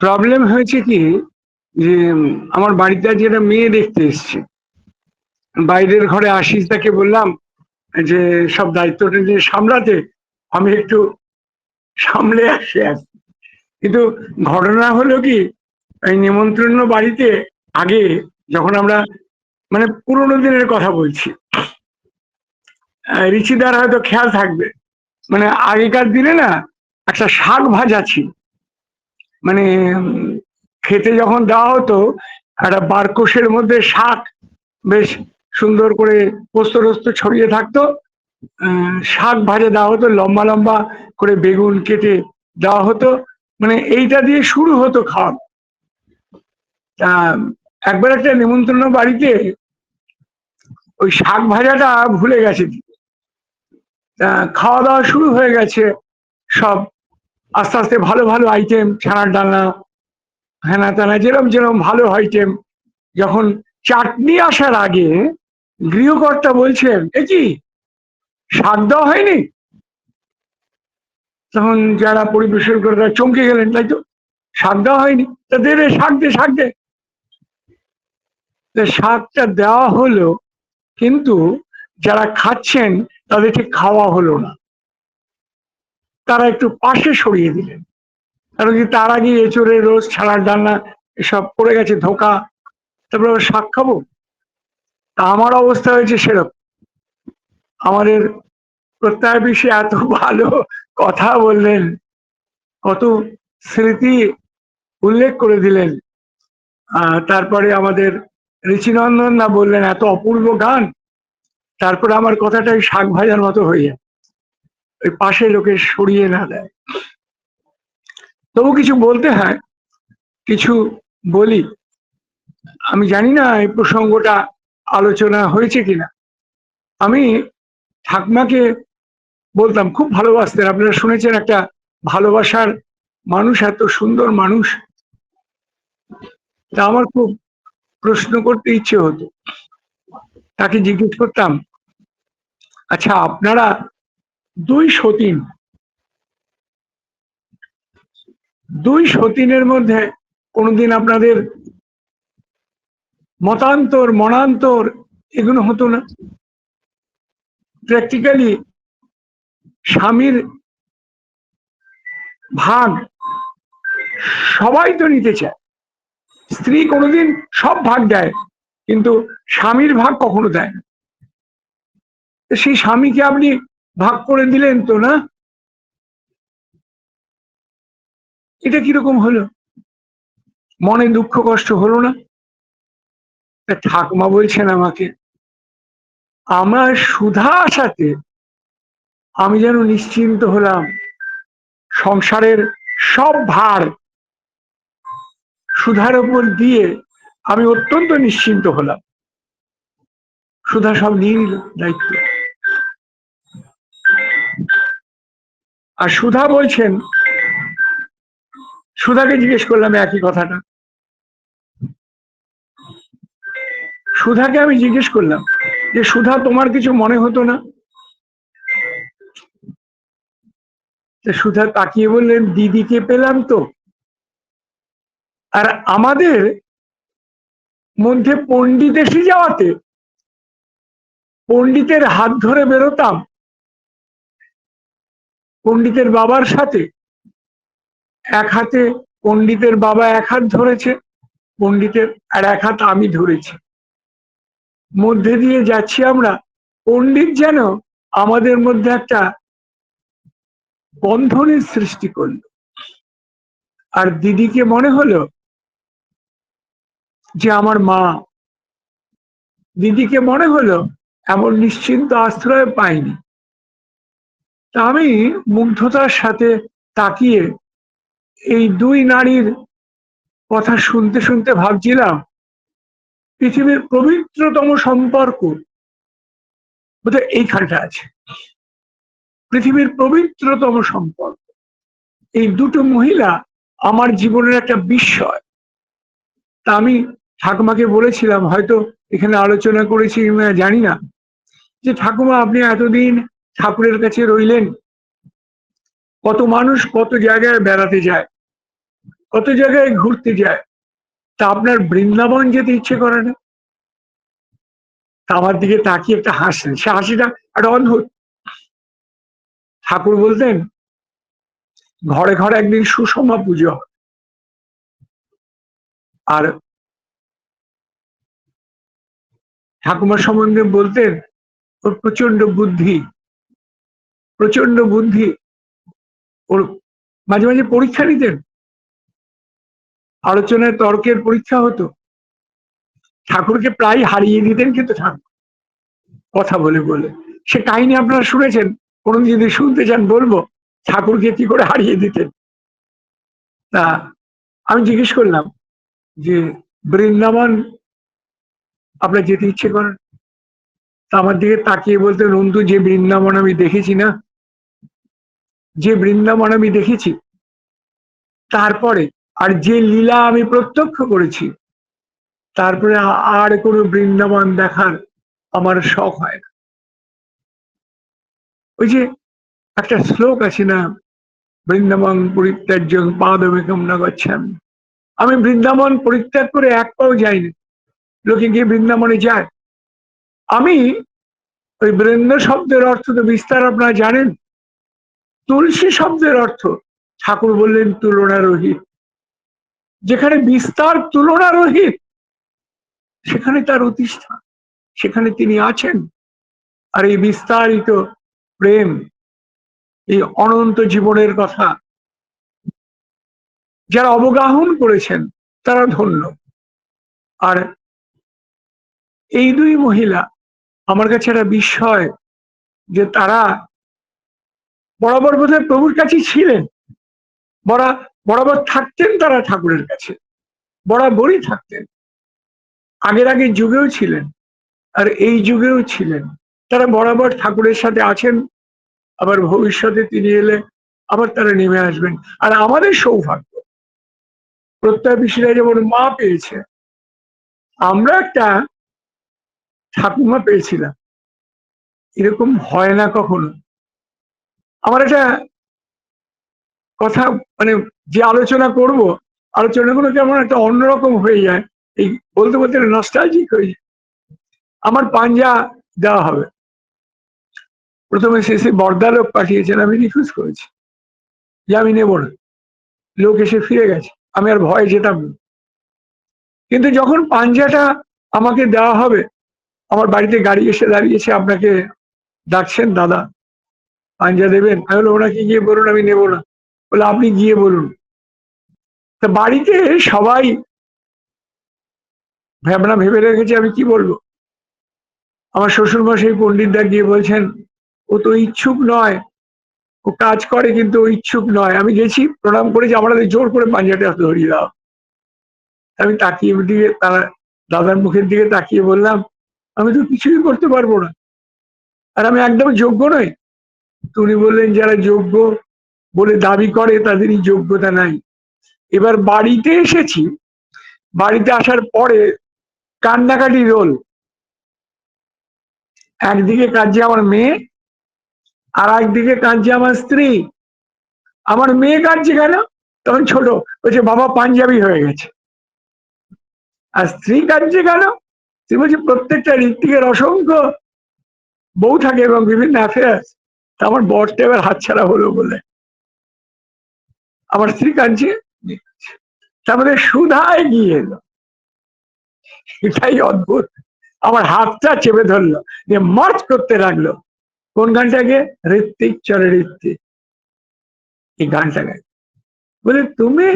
Problem হয়েছে কি, যে আমার বাড়িতে আজ একটা মেয়ে দেখতে এসছে। বাইরের ঘরে আশিস তাকে বললাম যে, সব দায়িত্বটা নিয়ে সামলাতে, আমি একটু সামলে আসি আর কিন্তু ঘটনা হলো কি, এই নিমন্ত্রণ বাড়িতে আগে যখন আমরা মানে পুরোনো দিনের কথা বলছি রিচিদার হয়তো খেয়াল থাকবে মানে আগেকার দিনে না একটা শাক ভাজা ছিল। মানে খেতে যখন দেওয়া হতো, একটা বারকোষের মধ্যে শাক বেশ সুন্দর করে পোস্ত টোস্ত ছড়িয়ে থাকতো। শাক ভাজা দেওয়া হতো, লম্বা লম্বা করে বেগুন কেটে দেওয়া হতো। মানে এইটা দিয়ে শুরু হতো খাওয়া। একবার একটা নিমন্ত্রণ বাড়িতে ওই শাক ভাজাটা ভুলে গেছে। খাওয়া দাওয়া শুরু হয়ে গেছে সব। আস্তে আস্তে ভালো ভালো আইটেম ছানার ডালনা, হেনা তেনা, যেরম যেরম ভালো আইটেম যখন চাটনি আসার আগে গৃহকর্তা বলছেন, এ কি, শাক দেওয়া হয়নি? তখন যারা পরিবেশন করে তারা চমকে গেলেন, তাই তো, শাক দেওয়া হয়নি, তা দে শাক দে শাক দে। শাকটা দেওয়া হলো, কিন্তু যারা খাচ্ছেন, তাদের ঠিক খাওয়া হলো না। তারা একটু পাশে সরিয়ে দিলেন। কারণ কি তার আগে এচোরে রোজ ছাড়ার ডালনা এসব পড়ে গেছে, ধোকা। তারপরে শাক খাব? তা আমার অবস্থা হয়েছে সেরকম। আমাদের প্রত্যয় বিষয়ে এত ভালো কথা বললেন, কত স্মৃতি উল্লেখ করে দিলেন। তারপরে আমাদের ঋষিনন্দন না বললেন, এত অপূর্ব গান। তারপরে আমার কথাটাই শাক ভাজার মতো হয়ে যায়। ওই পাশে লোকে সরিয়ে না দেয়। তবু কিছু বলতে হয়, কিছু বলি। আমি জানি না এই প্রসঙ্গটা আলোচনা হয়েছে কিনা। আমি ঠাকমাকে বলতাম, খুব ভালোবাসতেন। আপনারা শুনেছেন একটা ভালোবাসার মানুষ, এত সুন্দর মানুষ। তা আমার খুব প্রশ্ন করতে ইচ্ছে হতো। তাকে জিজ্ঞেস করতাম আচ্ছা আপনারা দুই সতীন দুই সতীনের মধ্যে কোনোদিন আপনাদের মতান্তর, মনান্তর এগুলো হতো না। প্র্যাকটিক্যালি স্বামীর ভাগ সবাই তো নিতে চায়। স্ত্রী কোনোদিন সব ভাগ দেয়, কিন্তু স্বামীর ভাগ কখনো দেয় সেই স্বামীকে আপনি ভাগ করে দিলেন তো না? এটা কীরকম হলো? মনে দুঃখ কষ্ট হলো না? ঠাকমা বলছেন আমাকে, আমার সুধা আসাতে আমি যেন নিশ্চিন্ত হলাম, সংসারের সব ভার সুধার উপর দিয়ে আমি অত্যন্ত নিশ্চিন্ত হলাম। সুধা সব নিয়ে নিল দায়িত্ব। আর সুধা বলছেন, সুধাকে জিজ্ঞেস করলাম একই কথাটা। সুধাকে আমি জিজ্ঞেস করলাম যে, সুধা, তোমার কিছু মনে হতো না? সুধা তাকিয়ে বললেন, দিদিকে পেলাম তো। আর আমাদের মধ্যে পণ্ডিত এসে যাওয়াতে পণ্ডিতের হাত ধরে বেরোতাম। পণ্ডিতের বাবার সাথে। এক হাতে পণ্ডিতের বাবা এক হাত ধরেছে, পণ্ডিতের আর এক হাত আমি ধরেছি। মধ্যে দিয়ে যাচ্ছি আমরা, পণ্ডিত যেন আমাদের মধ্যে একটা বন্ধনের সৃষ্টি করল। আর দিদিকে মনে হলো যে আমার মা। দিদিকে মনে হলো এমন নিশ্চিন্ত আশ্রয় পাইনি আমি মুগ্ধতার সাথে তাকিয়ে এই দুই নারীর কথা শুনতে শুনতে ভাবছিলাম, পৃথিবীর পবিত্রতম সম্পর্ক বোধহয় এইখানটা আছে। পৃথিবীর পবিত্রতম সম্পর্ক। এই দুটো মহিলা আমার জীবনের একটা বিস্ময়। তা আমি ঠাকুমাকে বলেছিলাম, হয়তো এখানে আলোচনা করেছি জানি না। যে ঠাকুমা, আপনি এতদিন ঠাকুরের কাছে রইলেন। কত মানুষ কত জায়গায় বেড়াতে যায়, কত জায়গায় ঘুরতে যায়। তা আপনার বৃন্দাবন যেতে ইচ্ছে করে না? তা আমার দিকে তাকিয়ে একটা হাসলেন সে হাসিটা একটা অদ্ভুত। ঠাকুর বলতেন, ঘরে ঘরে একদিন সুষমা পুজো আর ঠাকুমার সম্বন্ধে বলতেন ওর প্রচণ্ড বুদ্ধি। প্রচণ্ড বুদ্ধি। ওর মাঝে মাঝে পরীক্ষা নিতেন। আলোচনায় তর্কের পরীক্ষা হতো। ঠাকুরকে প্রায় হারিয়ে দিতেন কিন্তু ঠাকুর। কথা বলে বলে। সে কাহিনী আপনারা শুনেছেন? কোনোদিন যদি শুনতে চান বলব, ঠাকুরকে কি করে হারিয়ে দিতেন? তা আমি জিজ্ঞেস করলাম যে, বৃন্দাবন আপনার যেতে ইচ্ছে করেন তা আমার দিকে তাকিয়ে বলতে নন্দু যে বৃন্দাবন আমি দেখেছি না যে বৃন্দাবন আমি দেখেছি, তারপরে আর যে লীলা আমি প্রত্যক্ষ করেছি, তারপরে আর কোনো বৃন্দাবন দেখার আমার শখ হয় না। ওই যে একটা শ্লোক আছে না, বৃন্দাবন পরিত্যাজ্য পাদবেকম না গচ্ছাম। আমি বৃন্দাবন পরিত্যাগ করে এক পাও যাইনি। লোকে গিয়ে বৃন্দাবনে যায়। আমি ওই বৃন্দ শব্দের অর্থ তো বিস্তার আপনারা জানেন। তুলসী শব্দের অর্থ, ঠাকুর বললেন তুলনা রহিত যেখানে বিস্তার তুলনা রহিত সেখানে তার অতিষ্ঠা সেখানে তিনি আছেন। আর এই বিস্তারিত প্রেম, এই অনন্ত জীবনের কথা, যারা অবগাহন করেছেন, তারা ধন্য। আর এই দুই মহিলা, আমার কাছে একটা বিস্ময় যে তারা বরাবর বোধহয় প্রভুর কাছে ছিলেন। বরা, বরাবর থাকতেন তারা ঠাকুরের কাছে। বরাবরই থাকতেন। আগের আগের যুগেও ছিলেন, আর এই যুগেও ছিলেন। তারা বরাবর ঠাকুরের সাথে আছেন, আবার ভবিষ্যতে তিনি এলে আবার তারা নেমে আসবেন। আর আমাদের সৌভাগ্য, প্রত্যয় যেমন মা পেয়েছে, আমরা একটা ঠাকুমা পেয়েছিলাম। এরকম হয় না কখনো। আমার একটা কথা মানে যে আলোচনা করব, আলোচনাগুলো কেমন একটা অন্যরকম হয়ে যায়, এই বলতে বলতে নস্টালজিক হয়ে যায়। আমার পাঞ্জা দেওয়া হবে। প্রথমে শেষে বর্দা লোক পাঠিয়েছেন, আমি রিফিউজ করেছি। যে আমি নেব না। লোক এসে ফিরে গেছে। আমি আর ভয়ে যেতাম না। কিন্তু যখন পাঞ্জাটা আমাকে দেওয়া হবে, আমার বাড়িতে গাড়ি এসে দাঁড়িয়েছে, আপনাকে ডাকছেন দাদা। পাঞ্জা দেবেন? আমি বললাম, ওনাকে গিয়ে বলুন, আমি নেব না। বলে, আপনি গিয়ে বলুন। তা বাড়িতে সবাই ভাবনা ভেবে রেখেছে, আমি কি বলব? আমার শ্বশুর মশাই পণ্ডিত দা গিয়ে বলছেন, ও তো ইচ্ছুক নয়। ও কাজ করে, কিন্তু ও ইচ্ছুক নয়। আমি গেছি, প্রণাম করেছি আমাদের জোর করে পাঞ্জাটা ধরিয়ে দাও। আমি তাকিয়ে দিকে, তারা দাদার মুখের দিকে তাকিয়ে বললাম, আমি তো কিছুই করতে পারব না। আর আমি একদম যোগ্য নই। উনি বললেন, যারা যোগ্য বলে দাবি করে, তাদেরই যোগ্যতা নাই। এবার বাড়িতে এসেছি। বাড়িতে আসার পরে কান্নাকাটি রোল। একদিকে কাঁদছে আমার মেয়ে, আর একদিকে কাঁদছে আমার স্ত্রী। আমার মেয়ে কাঁদছে কেন? তখন ছোট, বলছে, বাবা পাঞ্জাবি হয়ে গেছে। আর স্ত্রী কাঁদছে কেন? স্ত্রী বলছে, প্রত্যেকটা ঋত্বিকের অসংখ্য বউ থাকে এবং বিভিন্ন অ্যাফেয়ার্স আমার বরটা এবার হাতছাড়া হলো বলে। আমার স্ত্রী কাঁদছে। তারপরে সুধায় গিয়ে এলো। এটাই অদ্ভুত। আমার হাতটা চেপে ধরলো যে মার্চ করতে লাগল। কোন গানটাকে? ঋত্বিক চলে ঋত্বিক। এই গানটা গাই বলে, তুমি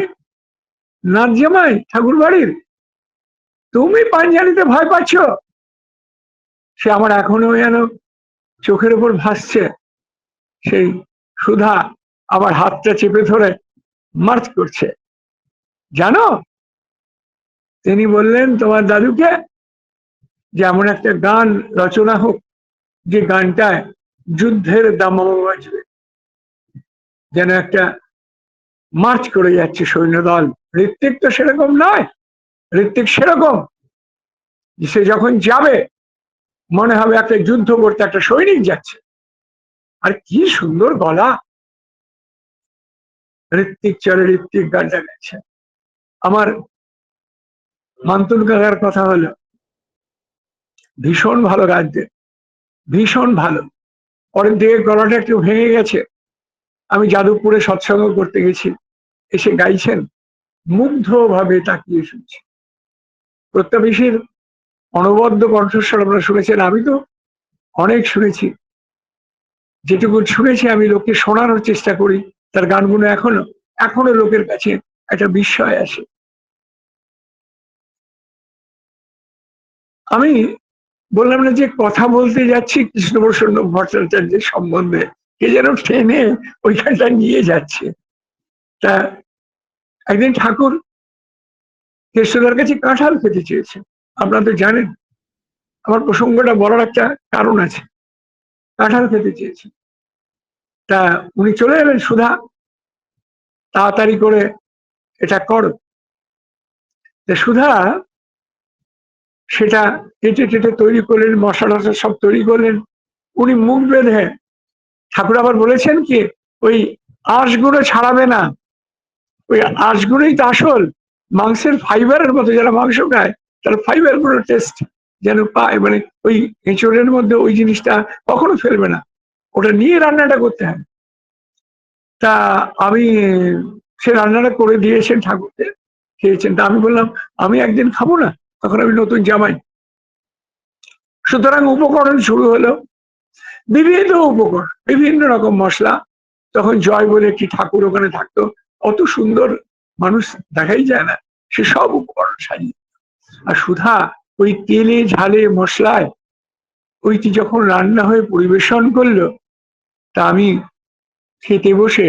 নাচ জামাই ঠাকুর বাড়ির তুমি পাঞ্জালিতে ভয় পাচ্ছ? সে আমার এখনও যেন চোখের উপর ভাসছে। সেই সুধা আমার হাতটা চেপে ধরে মার্চ করছে। জানো? তিনি বললেন, তোমার দাদুকে যে এমন একটা গান রচনা হোক, যে গানটায় যুদ্ধের দামামা বাজবে, যেন একটা মার্চ করে যাচ্ছে সৈন্যদল। ঋত্বিক তো সেরকম নয়। ঋত্বিক সেরকম। সে যখন যাবে, মনে হবে একটা যুদ্ধ করতে একটা সৈনিক যাচ্ছে। আর কি সুন্দর গলা। ঋত্বিক চলে, ঋত্বিক গানটা গেছে আমার মান্তন কাকার কথা হলো, ভীষণ ভালো গাইতে, ভীষণ ভালো। পরের দিকে গলাটা একটু ভেঙে গেছে। আমি যাদবপুরে সৎসঙ্গ করতে গেছি। এসে গাইছেন মুগ্ধ ভাবে তাকিয়ে শুনছি। প্রত্যাবেশীর অনবদ্য কণ্ঠস্বর আপনারা শুনেছেন, আমি তো অনেক শুনেছি। যেটুকু শুনেছি, আমি লোককে শোনানোর চেষ্টা করি। তার গানগুলো এখনও এখনও লোকের কাছে একটা বিস্ময় আছে আমি বললাম না যে কথা বলতে যাচ্ছি, কৃষ্ণপ্রসন্ন ভট্টাচার্যের সম্বন্ধে। কে যেন ট্রেনে ওইখানটা নিয়ে যাচ্ছে। তা একদিন ঠাকুর কেষ্টদার কাছে কাঁঠাল খেতে চেয়েছে। আপনারা তো জানেন, আমার প্রসঙ্গটা বলার একটা কারণ আছে। কাঁঠাল খেতে চেয়েছেন। তা উনি চলে এলেন সুধা, তাড়াতাড়ি করে এটা করো। সুধা সেটা কেটে কেটে তৈরি করলেন, মশলা টশলা সব তৈরি করলেন। উনি মুখ বেঁধে ঠাকুর আবার বলেছেন কি, ওই আঁশগুলো ছাড়াবে না। ওই আঁশগুলোই তো আসল। মাংসের ফাইবারের মতো যারা মাংস খায়, তারা ফাইবারগুলো টেস্ট যেন পায় মানে ওই এঁচড়ের মধ্যে ওই জিনিসটা কখনো ফেলবে না। ওটা নিয়ে রান্নাটা করতে হবে। তা আমি সে রান্নাটা করে দিয়েছেন ঠাকুরকে, খেয়েছেন। তা আমি বললাম, আমি একদিন খাব না, তখন আমি নতুন জামাই। সুতরাং উপকরণ শুরু হলো। বিভিন্ন উপকরণ, বিভিন্ন রকম মশলা। তখন জয় বলে একটি ঠাকুর ওখানে থাকতো। অত সুন্দর মানুষ দেখাই যায় না। সে সব উপকরণ সাজিয়ে আর সুধা ওই তেলে, ঝালে মশলায় ওইটি যখন রান্না হয়ে পরিবেশন করল, তা আমি খেতে বসে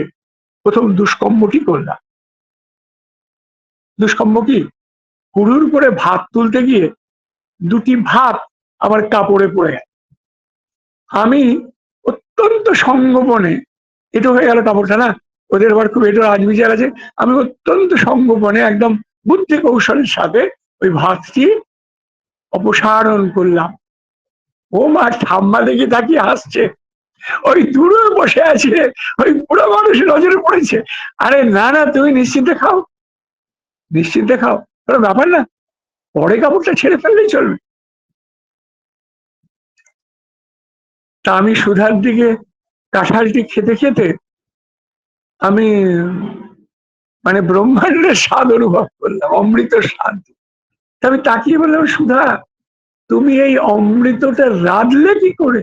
প্রথম দুষ্কম্মটি করলাম? দুষ্কম্ম কি? হুড়ুর করে ভাত তুলতে গিয়ে দুটি ভাত আমার কাপড়ে পড়ে গেল। আমি অত্যন্ত সঙ্গোপনে, এটা হয়ে গেল কাপড়টা না? ওদের আবার খুব এটা রাজবিচার আছে। আমি অত্যন্ত সঙ্গোপনে একদম বুদ্ধি কৌশলের সাথে ওই ভাতটি অপসারণ করলাম। ও মা, ঠাম্মা দেখে তাকিয়ে হাসছে। ওই দূরে বসে আছে, ওই বুড়ো মানুষ নজরে পড়েছে। আরে না না, তুমি নিশ্চিন্তে খাও। নিশ্চিন্তে খাও। কোনো ব্যাপার না। পরে কাপড়টা ছেড়ে ফেললেই চলবে। তা আমি সুধার দিকে কাঁঠালটি খেতে খেতে আমি মানে ব্রহ্মাণ্ডের স্বাদ অনুভব করলাম, অমৃত স্বাদ। আমি তাকিয়ে বললাম, সুধা, তুমি এই অমৃতটা রাঁধলে কি করে?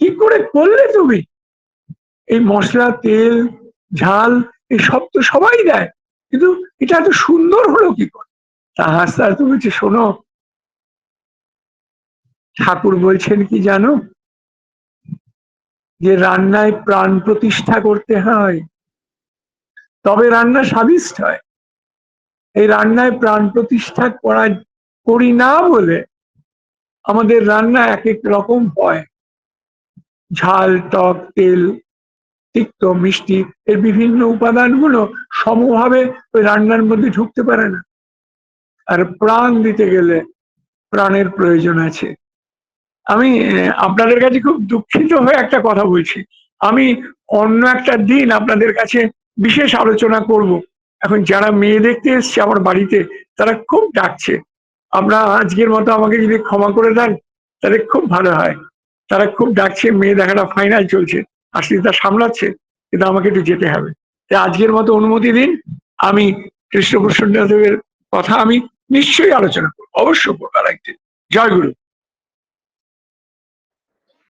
কি করে করলে তুমি? এই মশলা, তেল, ঝাল, এই সব তো সবাই দেয়, কিন্তু এটা এত সুন্দর হলো কি করে? তা হাসতে হাসতে বলছে, শোনো, ঠাকুর বলছেন কি জানো? যে রান্নায় প্রাণ প্রতিষ্ঠা করতে হয়, তবে রান্না স্বাদিষ্ট হয়। এই রান্নায় প্রাণ প্রতিষ্ঠা করা করি না বলে আমাদের রান্না এক এক রকম হয়। ঝাল, টক, তেল, তিক্ত, মিষ্টি এর বিভিন্ন উপাদানগুলো সমভাবে ওই রান্নার মধ্যে ঢুকতে পারে না। আর প্রাণ দিতে গেলে প্রাণের প্রয়োজন আছে। আমি, আপনাদের কাছে খুব দুঃখিত হয়ে একটা কথা বলছি। আমি অন্য একটা দিন আপনাদের কাছে বিশেষ আলোচনা করব। এখন যারা মেয়ে দেখতে এসছে আমার বাড়িতে, তারা খুব ডাকছে। আপনারা আজকের মতো আমাকে যদি ক্ষমা করে দেন, তাহলে খুব ভালো হয়। তারা খুব ডাকছে, মেয়ে দেখাটা ফাইনাল চলছে। আসলে তা সামলাচ্ছে, কিন্তু আমাকে একটু যেতে হবে। তাই আজকের মতো অনুমতি দিন। আমি কৃষ্ণপ্রসন্ন দেবের কথা আমি নিশ্চয়ই আলোচনা করব। অবশ্য করব একদিন জয় গুরু।